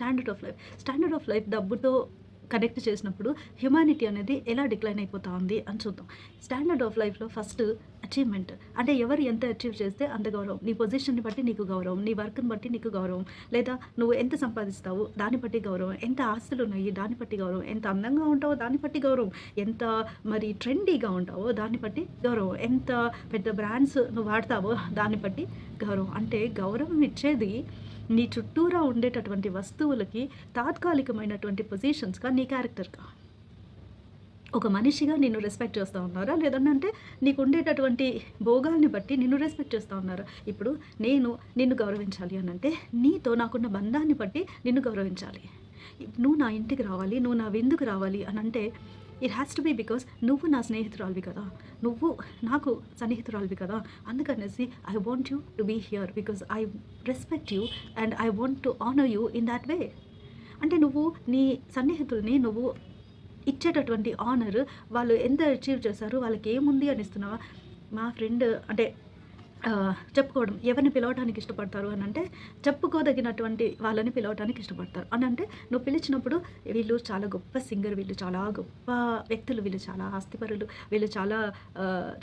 Standard of life standard of life డబ్బుతో connect చేసినప్పుడు humanity అనేది ఎలా డిక్లైన్ అయిపోతా ఉంది అని చూద్దాం. స్టాండర్డ్ ఆఫ్ లైఫ్లో ఫస్ట్ అచీవ్మెంట్ అంటే ఎవరు ఎంత అచీవ్ చేస్తే అంత గౌరవం. నీ పొజిషన్ని బట్టి నీకు గౌరవం. నీ వర్క్ని బట్టి నీకు గౌరవం. లేదా నువ్వు ఎంత సంపాదిస్తావు దాన్ని బట్టి గౌరవం. ఎంత ఆస్తులు ఉన్నాయి దాన్ని బట్టి గౌరవం. ఎంత అందంగా ఉంటావో దాన్ని బట్టి గౌరవం. ఎంత మరి ట్రెండీగా ఉంటావో దాన్ని బట్టి గౌరవం. ఎంత పెద్ద బ్రాండ్స్ నువ్వు వాడతావో దాన్ని బట్టి గౌరవం. అంటే గౌరవం ఇచ్చేది నీ చుట్టూరా ఉండేటటువంటి వస్తువులకి తాత్కాలికమైనటువంటి పొజిషన్స్గా నీ క్యారెక్టర్గా ఒక మనిషిగా నిన్ను రెస్పెక్ట్ చేస్తూ ఉన్నారా? లేదంటే నీకు ఉండేటటువంటి భోగాల్ని బట్టి నిన్ను రెస్పెక్ట్ చేస్తూ ఉన్నారా? ఇప్పుడు నేను నిన్ను గౌరవించాలి అని అంటే నీతో నాకున్న బంధాన్ని బట్టి నిన్ను గౌరవించాలి. నువ్వు నా ఇంటికి రావాలి నువ్వు నా విందుకు రావాలి అని అంటే it has to be because నువ్వు నా స్నేహితురాలివి కదా. నువ్వు నాకు సన్నిహితురాలివి కదా. అందుకనేసి I want you to be here because I respect you and I want to honour you in that way అంటే నువ్వు నీ సన్నిహితుల్ని నువ్వు ఇచ్చేటటువంటి ఆనర్ వాళ్ళు ఎంత అచీవ్ చేశారు వాళ్ళకి ఏముంది అని ఇస్తున్నావా? మా ఫ్రెండ్ అంటే చెప్పుకోవడం ఎవరిని పిలవడానికి ఇష్టపడతారు అని అంటే చెప్పుకోదగినటువంటి వాళ్ళని పిలవడానికి ఇష్టపడతారు. అని అంటే నువ్వు పిలిచినప్పుడు వీళ్ళు చాలా గొప్ప సింగర్ వీళ్ళు చాలా గొప్ప వ్యక్తులు వీళ్ళు చాలా ఆస్తిపరులు వీళ్ళు చాలా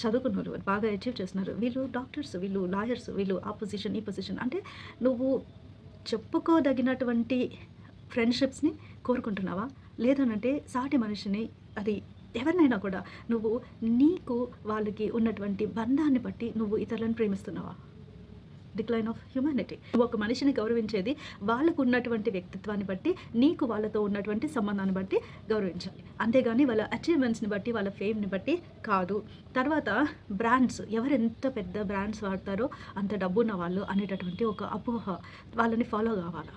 చదువుకున్నారు బాగా అచీవ్ చేస్తున్నారు. వీళ్ళు డాక్టర్స్ వీళ్ళు లాయర్స్ వీళ్ళు ఆ పొజిషన్ ఈ పొజిషన్ అంటే నువ్వు చెప్పుకోదగినటువంటి ఫ్రెండ్షిప్స్ని కోరుకుంటున్నావా? లేదనంటే సాటి మనిషిని అది ఎవరినైనా కూడా నువ్వు నీకు వాళ్ళకి ఉన్నటువంటి బంధాన్ని బట్టి నువ్వు ఇతరులను ప్రేమిస్తున్నావా? డిక్లైన్ ఆఫ్ హ్యుమానిటీ నువ్వు ఒక మనిషిని గౌరవించేది వాళ్ళకు ఉన్నటువంటి వ్యక్తిత్వాన్ని బట్టి నీకు వాళ్ళతో ఉన్నటువంటి సంబంధాన్ని బట్టి గౌరవించాలి. అంతేగాని వాళ్ళ అచీవ్మెంట్స్ని బట్టి వాళ్ళ ఫేమ్ని బట్టి కాదు. తర్వాత బ్రాండ్స్ ఎవరు ఎంత పెద్ద బ్రాండ్స్ వాడతారో అంత డబ్బున్న వాళ్ళు అనేటటువంటి ఒక అపోహ వాళ్ళని ఫాలో కావాలా?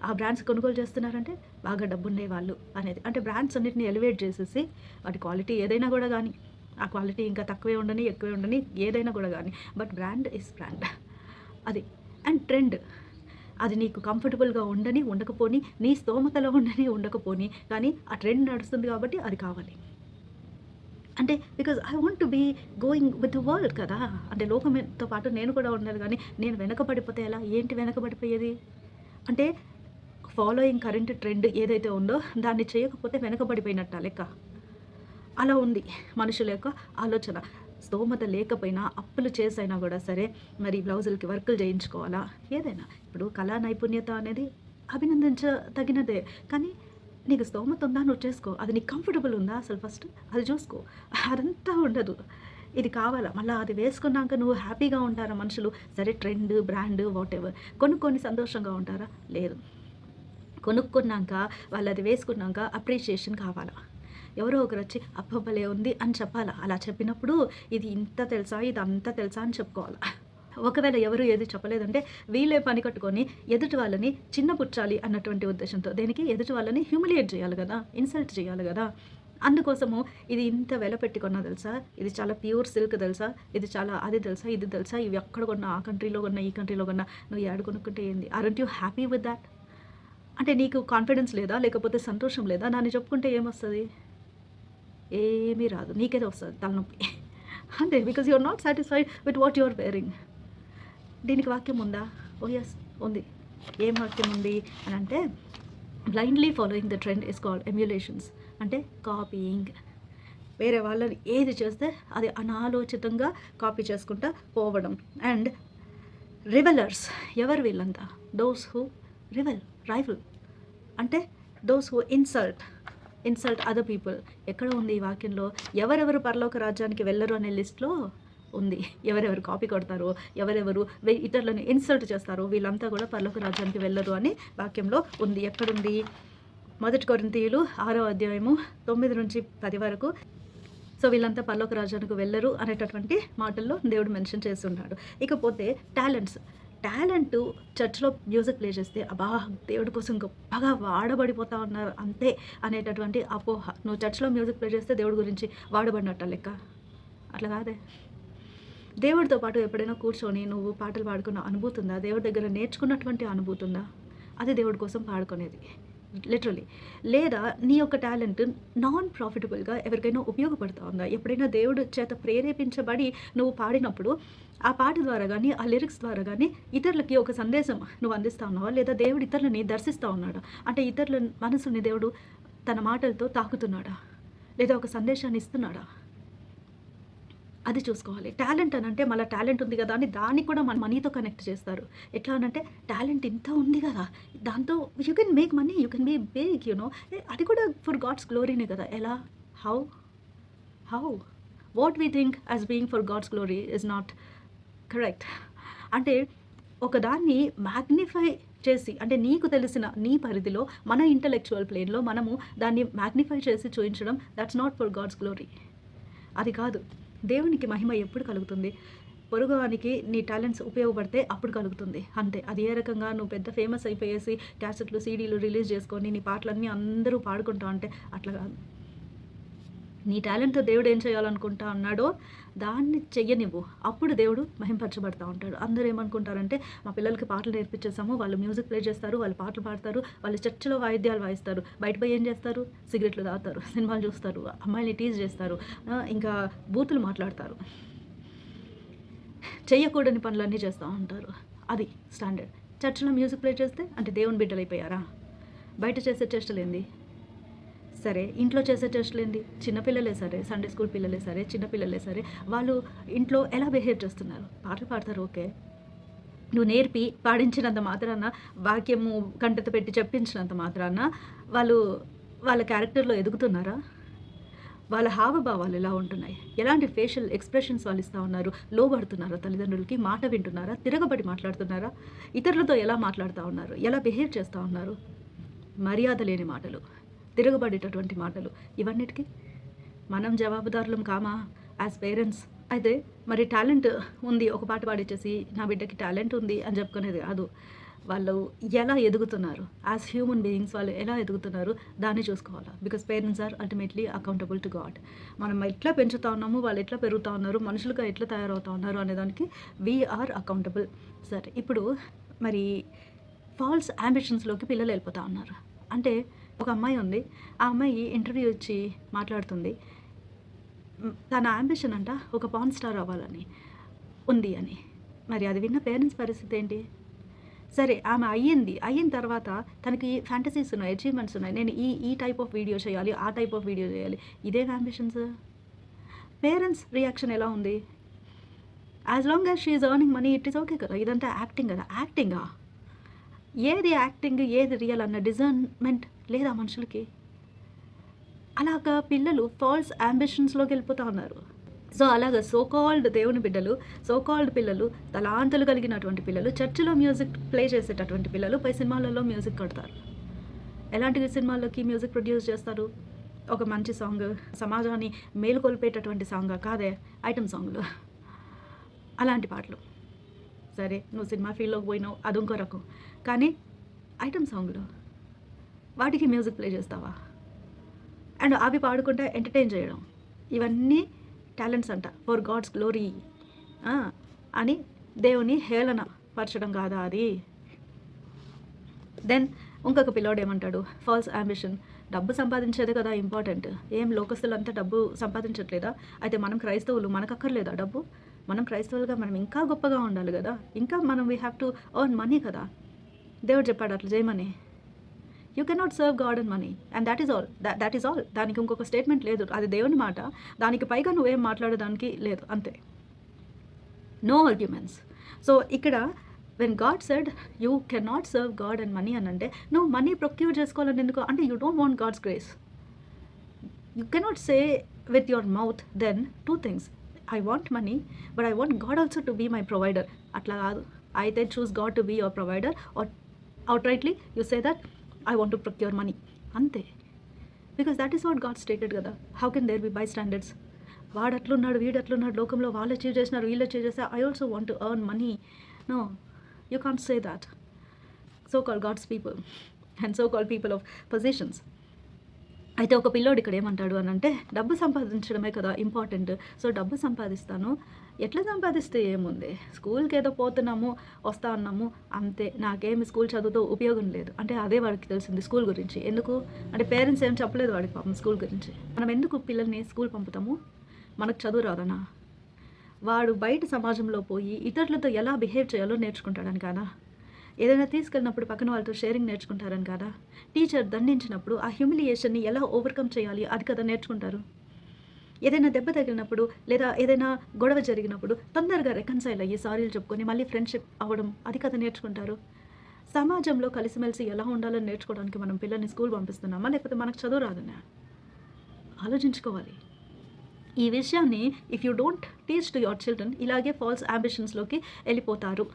ఆ బ్రాండ్స్ కొనుగోలు చేస్తున్నారంటే బాగా డబ్బుండే వాళ్ళు అనేది. అంటే బ్రాండ్స్ అన్నిటిని ఎలివేట్ చేసేసి వాటి క్వాలిటీ ఏదైనా కూడా కానీ ఆ క్వాలిటీ ఇంకా తక్కువే ఉండని ఎక్కువే ఉండని ఏదైనా కూడా కానీ బట్ బ్రాండ్ ఇస్ బ్రాండ్ అది. అండ్ ట్రెండ్ అది నీకు కంఫర్టబుల్గా ఉండని ఉండకపోని నీ స్తోమతలో ఉండని ఉండకపోని కానీ ఆ ట్రెండ్ నడుస్తుంది కాబట్టి అది కావాలి. అంటే because I want to be going with the world కదా. అంటే లోకంతో పాటు నేను కూడా ఉండాలి కానీ నేను వెనకబడిపోతే ఎలా? ఏంటి వెనకబడిపోయేది? అంటే ఫాలోయింగ్ కరెంట్ ట్రెండ్ ఏదైతే ఉందో దాన్ని చేయకపోతే వెనకబడిపోయినట్ట లెక్క. అలా ఉంది మనుషుల యొక్క ఆలోచన. స్తోమత లేకపోయినా అప్పులు చేసైనా కూడా సరే మరి బ్లౌజులకి వర్కులు చేయించుకోవాలా? ఏదైనా. ఇప్పుడు కళా నైపుణ్యత అనేది అభినందించదగినదే. కానీ నీకు స్తోమత ఉందా? నువ్వు చేసుకో. అది నీకు కంఫర్టబుల్ ఉందా? అసలు ఫస్ట్ అది చూసుకో. అదంతా ఉండదు. ఇది కావాలా? మళ్ళీ అది వేసుకున్నాక నువ్వు హ్యాపీగా ఉంటారా మనుషులు? సరే ట్రెండ్ బ్రాండ్ వాట్ ఎవర్ కొనుక్కొని సంతోషంగా ఉంటారా? లేదు. కొనుక్కున్నాక వాళ్ళు అది వేసుకున్నాక అప్రిషియేషన్ కావాలా? ఎవరో ఒకరు వచ్చి అబ్బబలే ఉంది అని చెప్పాలా? అలా చెప్పినప్పుడు ఇది ఇంత తెలుసా? ఇది అంత తెలుసా? అని చెప్పుకోవాలా? ఒకవేళ ఎవరు ఏది చెప్పలేదంటే వీళ్ళే పని కట్టుకొని ఎదుటి వాళ్ళని చిన్నపుచ్చాలి అన్నటువంటి ఉద్దేశంతో దేనికి? ఎదుటి వాళ్ళని హ్యూమిలియేట్ చేయాలి కదా ఇన్సల్ట్ చేయాలి కదా. అందుకోసము ఇది ఇంత వెల పెట్టుకున్నా తెలుసా? ఇది చాలా ప్యూర్ సిల్క్ తెలుసా? ఇది చాలా అది తెలుసా? ఇది తెలుసా? ఇవి ఎక్కడ కొన్నా? ఆ కంట్రీలో కొన్నా? ఈ కంట్రీలో కొన్నా? నువ్వు ఏడు కొనుక్కుంటే ఏంది? Are you happy with that అంటే నీకు కాన్ఫిడెన్స్ లేదా? లేకపోతే సంతోషం లేదా? నన్ను చెప్పుకుంటే ఏమొస్తుంది? ఏమీ రాదు. నీకేదో వస్తుంది తలనొప్పి. అంతే. Because you're not satisfied with what your wearing దీనికి వాక్యం ఉందా? Oh, ఓ ఎస్ ఉంది. ఏం వాక్యం ఉంది? అని అంటే blindly following the trend is called emulations అంటే కాపీయింగ్ వేరే వాళ్ళని ఏది చేస్తే అది అనాలోచితంగా కాపీ చేసుకుంటా పోవడం. అండ్ రివెలర్స్ ఎవరు వీళ్ళంతా? దోస్ హూ రివెల్ రైవల్ అంటే those who insult insult other people ఎక్కడ ఉంది ఈ వాక్యంలో? ఎవరెవరు పరలోక రాజ్యానికి వెళ్ళరు అనే లిస్ట్లో ఉంది. ఎవరెవరు కాపీ కొడతారో? ఎవరెవరు ఇతరులను ఇన్సల్ట్ చేస్తారో? వీళ్ళంతా కూడా పరలోక రాజ్యానికి వెళ్ళరు అని వాక్యంలో ఉంది. ఎక్కడుంది? మొదటి కొరింతీయులు ఆరో అధ్యాయము తొమ్మిది నుంచి పది వరకు. సో వీళ్ళంతా పర్లోక రాజ్యానికి వెళ్ళరు అనేటటువంటి మాటల్లో దేవుడు మెన్షన్ చేస్తున్నాడు ఇకపోతే టాలెంట్స్ టాలెంట్ చర్చ్లో మ్యూజిక్ ప్లే చేస్తే అబ్బా దేవుడి కోసం గొప్పగా వాడబడిపోతా ఉన్నారు. అంతే అనేటటువంటి అపోహ. నువ్వు చర్చ్లో మ్యూజిక్ ప్లే చేస్తే దేవుడి గురించి వాడబడినట్ట లెక్క. అట్లా కాదే. దేవుడితో పాటు ఎప్పుడైనా కూర్చొని నువ్వు పాటలు పాడుకున్న అనుభూతి ఉందా? దేవుడి దగ్గర నేర్చుకున్నటువంటి అనుభూతి ఉందా? అది దేవుడి కోసం పాడుకునేది. లిటరలీ లేదా నీ యొక్క టాలెంట్ నాన్ ప్రాఫిటబుల్గా ఎవరికైనా ఉపయోగపడుతూ ఉందా? ఎప్పుడైనా దేవుడు చేత ప్రేరేపించబడి నువ్వు పాడినప్పుడు ఆ పాట ద్వారా కానీ ఆ లిరిక్స్ ద్వారా కానీ ఇతరులకి ఒక సందేశం నువ్వు అందిస్తా ఉన్నావా? లేదా దేవుడు ఇతరులని దర్శిస్తూ ఉన్నాడా? అంటే ఇతరుల మనసుని దేవుడు తన మాటలతో తాకుతున్నాడా? లేదా ఒక సందేశాన్ని ఇస్తున్నాడా? అది చూసుకోవాలి. టాలెంట్ అని అంటే మళ్ళీ టాలెంట్ ఉంది కదా అని దాన్ని కూడా మన మనీతో కనెక్ట్ చేస్తారు. ఎట్లా అనంటే టాలెంట్ ఇంత ఉంది కదా దాంతో you can make money you can be big you know అది కూడా ఫర్ గాడ్స్ గ్లోరీనే కదా. ఎలా? How how what we think as being for God's glory is not correct అంటే ఒకదాన్ని మ్యాగ్నిఫై చేసి అంటే నీకు తెలిసిన నీ పరిధిలో మన ఇంటలెక్చువల్ ప్లేన్లో మనము దాన్ని మ్యాగ్నిఫై చేసి చూపించడం that's not for God's glory అది కాదు. దేవునికి మహిమ ఎప్పుడు కలుగుతుంది? పొరుగువానికి నీ టాలెంట్స్ ఉపయోగపడితే అప్పుడు కలుగుతుంది. అంతే. అది ఏ రకంగా నువ్వు పెద్ద ఫేమస్ అయిపోయేసి క్యాసెట్లు సీడీలు రిలీజ్ చేసుకొని నీ పాటలన్నీ అందరూ పాడుకుంటా అంటే అట్లా కాదు. నీ టాలెంట్తో దేవుడు ఏం చేయాలనుకుంటా అన్నాడో దాన్ని చెయ్యనివ్వు. అప్పుడు దేవుడు మహింపరచబడతా ఉంటాడు. అందరూ ఏమనుకుంటారంటే మా పిల్లలకి పాటలు నేర్పించేసాము వాళ్ళు మ్యూజిక్ ప్లే చేస్తారు వాళ్ళు పాటలు పాడతారు వాళ్ళు చర్చిలో వాయిద్యాలు వాయిస్తారు. బయట పోయి ఏం చేస్తారు? సిగరెట్లు తాగుతారు సినిమాలు చూస్తారు అమ్మాయిని టీజ్ చేస్తారు ఇంకా బూతులు మాట్లాడతారు. చేయకూడని పనులన్నీ చేస్తూ ఉంటారు. అది స్టాండర్డ్. చర్చిలో మ్యూజిక్ ప్లే చేస్తే అంటే దేవుని బిడ్డలు అయిపోయారా? బయట చేసే చేష్టలు ఏంది సరే ఇంట్లో చేసే టెస్ట్లు ఏంటి? చిన్నపిల్లలే సరే సండే స్కూల్ పిల్లలే సరే చిన్నపిల్లలే సరే వాళ్ళు ఇంట్లో ఎలా బిహేవ్ చేస్తున్నారు? పాటలు పాడతారు ఓకే. నువ్వు నేర్పి పాడించినంత మాత్రాన వాక్యము కంటత పెట్టి చెప్పించినంత మాత్రాన వాళ్ళు వాళ్ళ క్యారెక్టర్లో ఎదుగుతున్నారా? వాళ్ళ హావభావాలు ఎలా ఉంటున్నాయి? ఎలాంటి ఫేషియల్ ఎక్స్ప్రెషన్స్ వాళ్ళు ఇస్తూ ఉన్నారు? లోబడుతున్నారా తల్లిదండ్రులకి? మాట వింటున్నారా? తిరగబడి మాట్లాడుతున్నారా? ఇతరులతో ఎలా మాట్లాడుతూ ఉన్నారు? ఎలా బిహేవ్ చేస్తూ ఉన్నారు? మర్యాద లేని మాటలు. తిరగబడేటటువంటి మాటలు. ఇవన్నిటికీ మనం జవాబుదారులం కామా? యాజ్ పేరెంట్స్ అయితే మరి టాలెంట్ ఉంది ఒక పాట పాడిచ్చేసి నా బిడ్డకి టాలెంట్ ఉంది అని చెప్పుకునేది కాదు. వాళ్ళు ఎలా ఎదుగుతున్నారు? యాజ్ హ్యూమన్ బీయింగ్స్ వాళ్ళు ఎలా ఎదుగుతున్నారు? దాన్ని చూసుకోవాలా? Because parents are ultimately accountable to God మనం ఎట్లా పెంచుతా ఉన్నాము? వాళ్ళు ఎట్లా పెరుగుతూ ఉన్నారు? మనుషులుగా ఎట్లా తయారవుతా ఉన్నారు? అనేదానికి వీఆర్ అకౌంటబుల్ సరే ఇప్పుడు మరి ఫాల్స్ అంబిషన్స్లోకి పిల్లలు వెళ్ళిపోతూ ఉన్నారు. అంటే ఒక అమ్మాయి ఉంది. ఆ అమ్మాయి ఇంటర్వ్యూ ఇచ్చి మాట్లాడుతుంది. తన ఆంబిషన్ అంట ఒక పాన్ స్టార్ అవ్వాలని ఉంది అని. మరి అది విన్న పేరెంట్స్ పరిస్థితి ఏంటి? సరే ఆమె అయ్యింది. అయిన తర్వాత తనకి ఫ్యాంటసీస్ ఉన్నాయి అచీవ్మెంట్స్ ఉన్నాయి. నేను ఈ ఈ టైప్ ఆఫ్ వీడియో చేయాలి ఆ టైప్ ఆఫ్ వీడియో చేయాలి. ఇదే అంబిషన్స్ పేరెంట్స్ రియాక్షన్ ఎలా ఉంది? As long as she earning money it is okay కదా? ఇదంతా యాక్టింగ్ కదా? యాక్టింగా ఏది యాక్టింగ్ ఏది రియల్ అన్న డిజైన్మెంట్ లేదా మనుషులకి? అలాగా పిల్లలు ఫాల్స్ అంబిషన్స్లోకి వెళ్ళిపోతూ ఉన్నారు. సో అలాగా సోకాల్డ్ దేవుని బిడ్డలు సో కాల్డ్ పిల్లలు తలాంతలు కలిగినటువంటి పిల్లలు చర్చిలో మ్యూజిక్ ప్లే చేసేటటువంటి పిల్లలు పై సినిమాలలో మ్యూజిక్ కొడతారు. ఎలాంటి సినిమాల్లోకి మ్యూజిక్ ప్రొడ్యూస్ చేస్తారు? ఒక మంచి సాంగ్ సమాజాన్ని మేలుకొల్పేటటువంటి సాంగ్ కాదే ఐటమ్ సాంగ్లు. అలాంటి పాటలు. సరే నువ్వు సినిమా ఫీల్డ్లోకి పోయినావు అదొంకో రకం. కానీ ఐటమ్ సాంగ్లు. వాటికి మ్యూజిక్ ప్లే చేస్తావా? అండ్ అవి పాడుకుంటే ఎంటర్టైన్ చేయడం. ఇవన్నీ టాలెంట్స్ అంట. For God's glory. అని దేవుని హేళన పరచడం కాదా అది? దెన్ ఇంకొక పిల్లోడు ఏమంటాడు? ఫాల్స్ అంబిషన్ డబ్బు సంపాదించేదే కదా ఇంపార్టెంట్. ఏం లోకస్తులు అంతా డబ్బు సంపాదించట్లేదా? అయితే మనం క్రైస్తవులు మనకక్కర్లేదా డబ్బు? మనం క్రైస్తవులుగా మనం ఇంకా గొప్పగా ఉండాలి కదా. ఇంకా మనం we have to earn money కదా. దేవుడు చెప్పాడు అట్లా చేయమని. You cannot serve God and money and that is all that is all దానికి ఇంకొక స్టేట్మెంట్ లేదు. అది దేవుని మాట. దానికి పైగా నువ్వేం మాట్లాడడానికి లేదు. అంతే. నో ఆర్గ్యుమెంట్స్ సో ఇక్కడ when God said you cannot serve God and money అని అంటే నువ్వు మనీ ప్రొక్యూర్ చేసుకోవాలని ఎందుకు? అంటే you don't want God's grace you cannot say with your mouth then two things I want money but I want God also to be my provider అట్లా కాదు. అయితే choose God to be your provider or outrightly you say that I want to procure money అంతే. Because that is what God stated కదా. How can there be by standards వాడు అట్లున్నాడు వీడు అట్లున్నాడు లోకంలో వాళ్ళు అచీవ్ చేసినారు వీళ్ళు అచీవ్ చేస్తే I also want to earn money no you can't say that so call God's people and so call people of positions అయితే ఒక పిల్లోడు ఇక్కడ ఏమంటాడు అని అంటే డబ్బు సంపాదించడమే కదా ఇంపార్టెంట్ సో డబ్బు సంపాదిస్తాను. ఎట్లా సంపాదిస్తే ఏముంది? స్కూల్కి ఏదో పోతున్నాము వస్తా ఉన్నాము అంతే. నాకేమి స్కూల్ చదువుతో ఉపయోగం లేదు. అంటే అదే వాడికి తెలిసింది స్కూల్ గురించి. ఎందుకు? అంటే పేరెంట్స్ ఏం చెప్పలేదు వాడికి పాపం స్కూల్ గురించి. మనం ఎందుకు పిల్లల్ని స్కూల్ పంపుతాము? మనకు చదువు రాదనా? వాడు బయట సమాజంలో పోయి ఇతరులతో ఎలా బిహేవ్ చేయాలో నేర్చుకుంటాడని కాదా? ఏదైనా తీసుకెళ్ళినప్పుడు పక్కన వాళ్ళతో షేరింగ్ నేర్చుకుంటారని కాదా? టీచర్ దండించినప్పుడు ఆ హ్యూమిలియేషన్ని ఎలా ఓవర్కమ్ చేయాలి? అది కదా నేర్చుకుంటారు. ఏదైనా దెబ్బ తగిలినప్పుడు లేదా ఏదైనా గొడవ జరిగినప్పుడు తొందరగా రెకన్సైల్ అయ్యి సారీలు చెప్పుకొని మళ్ళీ ఫ్రెండ్షిప్ అవ్వడం అది కదా నేర్చుకుంటారు. సమాజంలో కలిసిమెలిసి ఎలా ఉండాలని నేర్చుకోవడానికి మనం పిల్లల్ని స్కూల్ పంపిస్తున్నామా? లేకపోతే మనకు చదువు రాదునా? ఆలోచించుకోవాలి. ఈ విషయాన్ని if you don't teach to your children ఇలాగే ఫాల్స్ అంబిషన్స్లోకి వెళ్ళిపోతారు.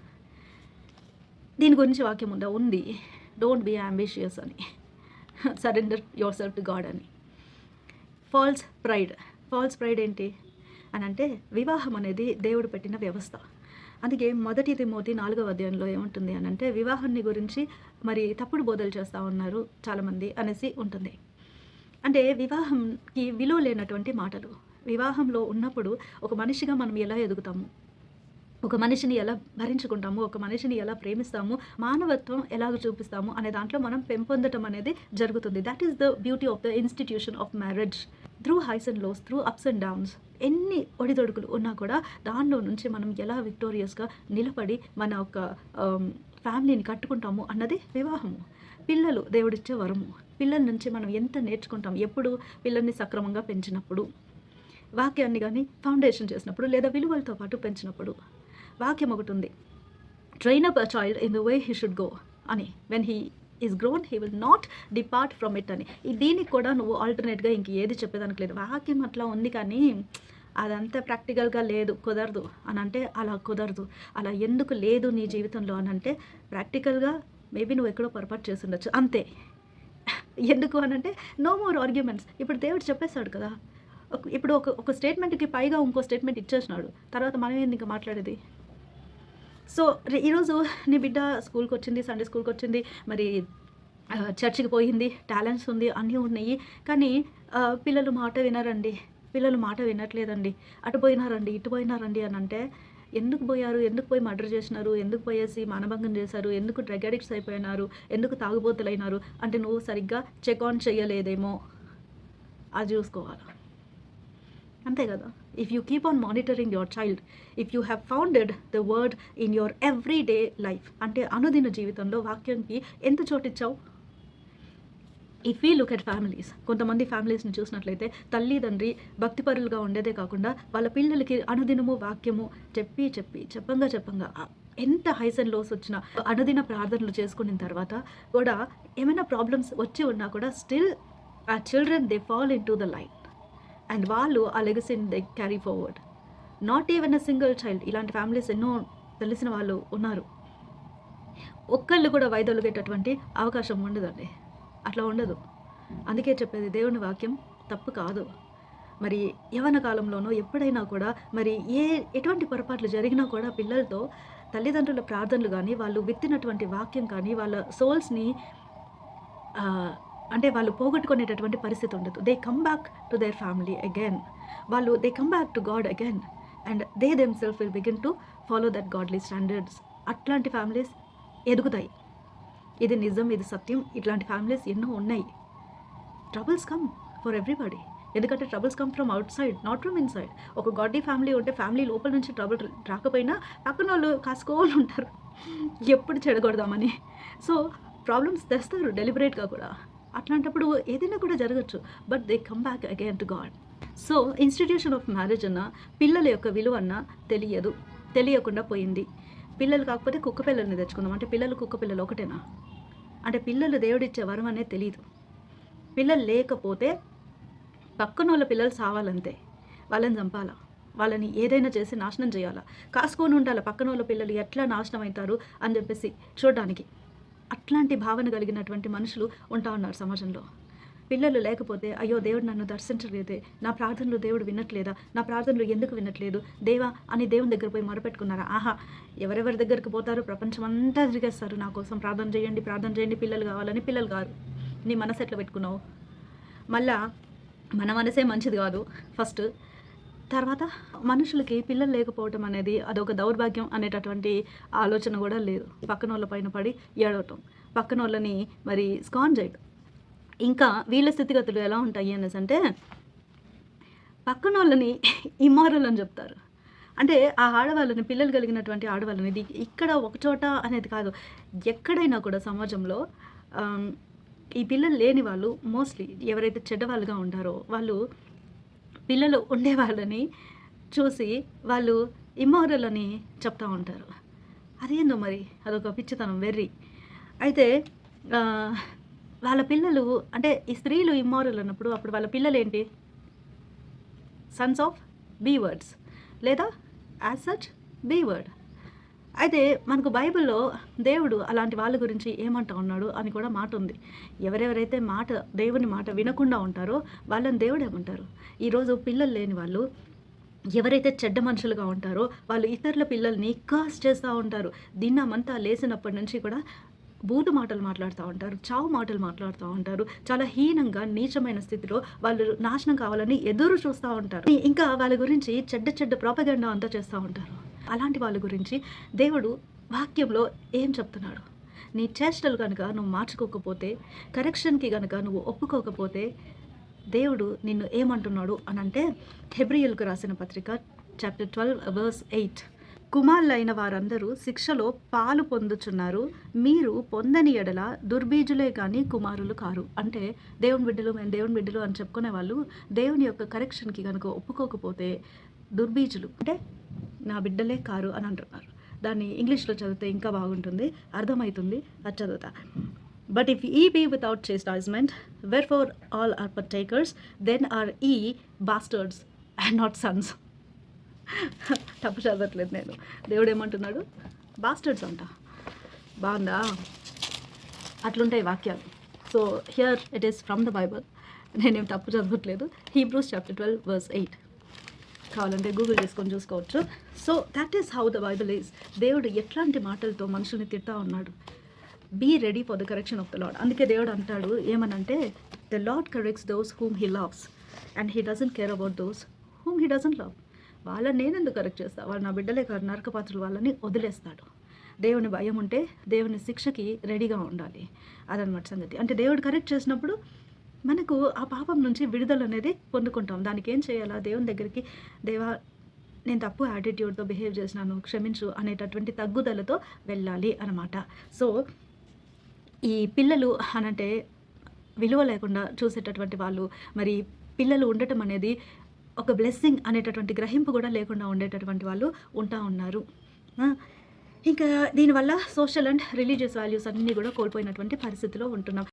దీని గురించి వాక్యం ఉందా ఉంది. డోంట్ బీ అంబిషియస్ అని. Surrender your self to God అని. ఫాల్స్ ప్రైడ్ ఫాల్స్ ప్రైడ్ ఏంటి? అని అంటే వివాహం అనేది దేవుడు పెట్టిన వ్యవస్థ. అందుకే మొదటి తిమోతి నాలుగవ అధ్యాయంలో ఏముంటుంది అని అంటే వివాహాన్ని గురించి మరి తప్పుడు బోధలు చేస్తూ ఉన్నారు చాలామంది అనేసి ఉంటుంది. అంటే వివాహంకి విలువ లేనటువంటి మాటలు. వివాహంలో ఉన్నప్పుడు ఒక మనిషిగా మనం ఎలా ఎదుగుతాము? ఒక మనిషిని ఎలా భరించుకుంటాము? ఒక మనిషిని ఎలా ప్రేమిస్తాము? మానవత్వం ఎలాగ చూపిస్తాము? అనే దాంట్లో మనం పెంపొందటం అనేది జరుగుతుంది. That is the beauty of the institution of marriage through highs and lows through ups and downs ఎన్ని ఒడిదొడుకులు ఉన్నా కూడా దానిలో నుంచి మనం ఎలా విక్టోరియస్గా నిలబడి మన ఒక um, ఫ్యామిలీని కట్టుకుంటాము అన్నది వివాహము. పిల్లలు దేవుడిచ్చే వరము. పిల్లల నుంచి మనం ఎంత నేర్చుకుంటాం? ఎప్పుడు పిల్లల్ని సక్రమంగా పెంచినప్పుడు వాక్యాన్ని కానీ ఫౌండేషన్ చేసినప్పుడు లేదా విలువలతో పాటు పెంచినప్పుడు. వాక్యం ఒకటి ఉంది train up a child in the way he should go అని. When he is grown he will not depart from it అని. ఈ దీనికి కూడా నువ్వు ఆల్టర్నేట్గా ఇంక ఏది చెప్పేదానికి లేదు. వాక్యం అట్లా ఉంది కానీ అదంతా ప్రాక్టికల్గా లేదు కుదరదు అని అంటే అలా కుదరదు. అలా ఎందుకు లేదు నీ జీవితంలో అని అంటే ప్రాక్టికల్గా మేబీ నువ్వు ఎక్కడో పొరపాటు చేసి అంతే. ఎందుకు అని అంటే నో మోర్ ఆర్గ్యుమెంట్స్ ఇప్పుడు దేవుడు చెప్పేశాడు కదా. ఇప్పుడు ఒక ఒక స్టేట్మెంట్కి పైగా ఇంకో స్టేట్మెంట్ ఇచ్చేసినాడు. తర్వాత మనం ఏంది ఇంకా మాట్లాడేది? సో ఈరోజు నీ బిడ్డ స్కూల్కి వచ్చింది సండే స్కూల్కి వచ్చింది మరి చర్చికి పోయింది టాలెంట్స్ ఉంది అన్నీ ఉన్నాయి. కానీ పిల్లలు మాట వినరండి. పిల్లలు మాట వినట్లేదండి. అటు పోయినారండి ఇటు పోయినారండి అని అంటే ఎందుకు పోయారు ఎందుకు పోయి మర్డర్ చేసినారు ఎందుకు పోయేసి మానభంగం చేశారు ఎందుకు డ్రగ్ అడిక్ట్స్ అయిపోయినారు ఎందుకు తాగుబోతులైనారు అంటే నువ్వు సరిగ్గా చెక్ ఆన్ చేయలేదేమో. అది చూసుకోవాలి? అంతే కదా? If you keep on monitoring your child if you have founded the word in your every day life అంటే అనుదిన జీవితంలో వాక్యంకి ఎంత చోటిచ్చావు if we look at families కొంతమంది ఫ్యామిలీస్ని చూసినట్లయితే తల్లిదండ్రి భక్తిపరులుగా ఉండేదే కాకుండా వాళ్ళ పిల్లలకి అనుదినము వాక్యము చెప్పి చెప్పి చెప్పంగా చెప్పంగా ఎంత హైస్ అండ్ లోస్ వచ్చినా అనుదిన ప్రార్థనలు చేసుకున్న తర్వాత కూడా ఏమైనా ప్రాబ్లమ్స్ వచ్చి ఉన్నా కూడా స్టిల్ ఆ children they fall into the line and వాళ్ళు ఆ లెగసీని they carry forward not even a single child ఇలాంటి ఫ్యామిలీస్ ఎన్నో తెలిసిన వాళ్ళు ఉన్నారు. ఒక్కళ్ళు కూడా వైదొలిగేటటువంటి అవకాశం ఉండదండి. అట్లా ఉండదు. అందుకే చెప్పేది దేవుని వాక్యం తప్పు కాదు. మరి యవన కాలంలోనూ ఎప్పుడైనా కూడా మరి ఏ ఎటువంటి పొరపాట్లు జరిగినా కూడా పిల్లలతో తల్లిదండ్రుల ప్రార్థనలు కానీ వాళ్ళు విత్తినటువంటి వాక్యం కానీ వాళ్ళ సోల్స్ని అంటే వాళ్ళు పోగొట్టుకునేటటువంటి పరిస్థితి ఉండదు. They come back to their family again వాళ్ళు they come back to God again and they them self will begin to follow that godly standards అట్లాంటి ఫ్యామిలీస్ ఎదుగుతాయి. ఇది నిజం ఇది సత్యం. ఇట్లాంటి ఫ్యామిలీస్ ఎన్నో ఉన్నాయి. ట్రబుల్స్ కమ్ ఫర్ ఎవ్రీబడి ఎందుకంటే troubles come from outside not from inside ఒక గాడ్లీ ఫ్యామిలీ ఉంటే ఫ్యామిలీ లోపల నుంచి ట్రబుల్ రాకపోయినా పక్కన వాళ్ళు కాసుకోవాలి ఉంటారు. ఎప్పుడు చెడగొడదామని. సో ప్రాబ్లమ్స్ తెస్తారు డెలిబరేట్గా కూడా. అట్లాంటప్పుడు ఏదైనా కూడా జరగచ్చు but they come back again to God so institution of marriage అన్న పిల్లల యొక్క విలువ అన్న తెలియదు తెలియకుండా పోయింది. పిల్లలు కాకపోతే కుక్క పిల్లల్ని తెచ్చుకుందాం అంటే పిల్లలు కుక్క పిల్లలు ఒకటేనా? అంటే పిల్లలు దేవుడిచ్చే వరం అనేది తెలియదు పిల్లలు లేకపోతే పక్కన వాళ్ళ పిల్లలు సావాలంతే. వాళ్ళని చంపాలా? వాళ్ళని ఏదైనా చేసి నాశనం చేయాలా? కాసుకొని ఉండాలి? పక్కన వాళ్ళ పిల్లలు ఎట్లా నాశనం అవుతారు అని చెప్పేసి చూడడానికి. అట్లాంటి భావన కలిగినటువంటి మనుషులు ఉంటా ఉన్నారు సమాజంలో. పిల్లలు లేకపోతే అయ్యో దేవుడు నన్ను దర్శించలేదే నా ప్రార్థనలు దేవుడు వినట్లేదా నా ప్రార్థనలు ఎందుకు వినట్లేదు దేవా అని దేవుని దగ్గర పోయి మొరపెట్టుకున్నారా? ఆహా ఎవరెవరి దగ్గరికి పోతారో ప్రపంచం అంతా తిరిగేస్తారు. నా కోసం ప్రార్థన చేయండి ప్రార్థన చేయండి పిల్లలు కావాలని పిల్లలు కాదు నీ మనసు ఎట్లా పెట్టుకున్నావు? మళ్ళా మన మనసే మంచిది కాదు. ఫస్ట్ తర్వాత మనుషులకి పిల్లలు లేకపోవటం అనేది అదొక దౌర్భాగ్యం అనేటటువంటి ఆలోచన కూడా లేదు. పక్కన వాళ్ళ పైన పడి ఏడవటం పక్కన వాళ్ళని మరి స్కాన్ చేయటం. ఇంకా వీళ్ళ స్థితిగతులు ఎలా ఉంటాయి అనేసి అంటే పక్కన వాళ్ళని అని చెప్తారు. అంటే ఆ ఆడవాళ్ళని పిల్లలు కలిగినటువంటి ఆడవాళ్ళని ఇది ఇక్కడ ఒకచోట అనేది కాదు. ఎక్కడైనా కూడా సమాజంలో ఈ పిల్లలు లేని వాళ్ళు మోస్ట్లీ ఎవరైతే చెడ్డవాళ్ళుగా ఉంటారో వాళ్ళు పిల్లలు ఉండే వాళ్ళని చూసి వాళ్ళు ఇమ్మోరల్ అని చెప్తూ ఉంటారు. అదేందో మరి? అదొక పిచ్చితనం వెర్రి. అయితే వాళ్ళ పిల్లలు అంటే ఈ స్త్రీలు ఇమ్మోరల్ అన్నప్పుడు అప్పుడు వాళ్ళ పిల్లలు ఏంటి సన్స్ ఆఫ్ బీ వర్డ్స్ లేదా యాజ్ సచ్ బీ వర్డ్ అయితే మనకు బైబిల్లో దేవుడు అలాంటి వాళ్ళ గురించి ఏమంటా ఉన్నాడు అని కూడా మాట ఉంది. ఎవరెవరైతే మాట దేవుని మాట వినకుండా ఉంటారో వాళ్ళని దేవుడు ఏమంటారు? ఈరోజు పిల్లలు లేని వాళ్ళు ఎవరైతే చెడ్డ మనుషులుగా ఉంటారో వాళ్ళు ఇతరుల పిల్లల్ని కాస్ట్ చేస్తూ ఉంటారు. దిన్నమంతా లేచినప్పటి నుంచి కూడా బూతు మాటలు మాట్లాడుతూ ఉంటారు చావు మాటలు మాట్లాడుతూ ఉంటారు. చాలా హీనంగా నీచమైన స్థితిలో వాళ్ళు నాశనం కావాలని ఎదురు చూస్తూ ఉంటారు. ఇంకా వాళ్ళ గురించి చెడ్డ చెడ్డ ప్రాపగండా అంతా చేస్తూ ఉంటారు. అలాంటి వాళ్ళ గురించి దేవుడు వాక్యంలో ఏం చెప్తున్నాడు? నీ చేష్టలు కనుక నువ్వు మార్చుకోకపోతే కరెక్షన్కి కనుక నువ్వు ఒప్పుకోకపోతే దేవుడు నిన్ను ఏమంటున్నాడు అని అంటే హెబ్రియల్కు రాసిన పత్రిక చాప్టర్ ట్వెల్వ్ వర్స్ ఎయిట్ కుమారులైన వారందరూ శిక్షలో పాలు పొందుచున్నారు. మీరు పొందని ఎడల దుర్బీజులే కానీ కుమారులు కారు. అంటే దేవుని బిడ్డలు మేము దేవుని బిడ్డలు అని చెప్పుకునే వాళ్ళు దేవుని యొక్క కరెక్షన్కి కనుక ఒప్పుకోకపోతే దుర్బీజులు. అంటే నా బిడ్డలే కారు అని అంటున్నారు. దాన్ని ఇంగ్లీష్లో చదివితే ఇంకా బాగుంటుంది అర్థమవుతుంది అది చదువుతా. But if ye be without chastisement whereof all are partakers then are ye bastards and not sons తప్పు చదవట్లేదు నేను. దేవుడు ఏమంటున్నాడు? బాస్టర్డ్స్ అంట. బాగుందా? అట్లుంటాయి వాక్యాలు. So here it is from the Bible నేనేం తప్పు చదవట్లేదు. Hebrews chapter twelve verse eight కావాలంటే గూగుల్ చేసుకొని చూసుకోవచ్చు. So that is how the Bible is దేవుడు ఎట్లాంటి మాటలతో మనుషుల్ని తిట్టా ఉన్నాడు? Be ready for the correction of the Lord అందుకే దేవుడు అంటాడు ఏమనంటే the Lord corrects those whom he loves and he doesn't care about those whom he doesn't love వాళ్ళని నేను ఎందుకు కరెక్ట్ చేస్తాను వాళ్ళు నా బిడ్డలే కాదు నరకపాత్రులు వాళ్ళని వదిలేస్తాడు. దేవుని భయం ఉంటే దేవుని శిక్షకి రెడీగా ఉండాలి. అదనమాట సంగతి. అంటే దేవుడు కరెక్ట్ చేసినప్పుడు మనకు ఆ పాపం నుంచి విడుదల అనేది పొందుకుంటాం. దానికి ఏం చేయాలా? దేవుని దగ్గరికి దేవా నేను తప్పు యాటిట్యూడ్తో బిహేవ్ చేసినాను క్షమించు అనేటటువంటి తగ్గుదలతో వెళ్ళాలి అనమాట సో ఈ పిల్లలు అనంటే విలువ లేకుండా చూసేటటువంటి వాళ్ళు మరి పిల్లలు ఉండటం అనేది ఒక బ్లెస్సింగ్ అనేటటువంటి గ్రహింపు కూడా లేకుండా ఉండేటటువంటి వాళ్ళు ఉంటా ఉన్నారు. ఇంకా దీనివల్ల సోషల్ అండ్ రిలీజియస్ వాల్యూస్ అన్నీ కూడా కోల్పోయినటువంటి పరిస్థితిలో ఉంటున్నాం.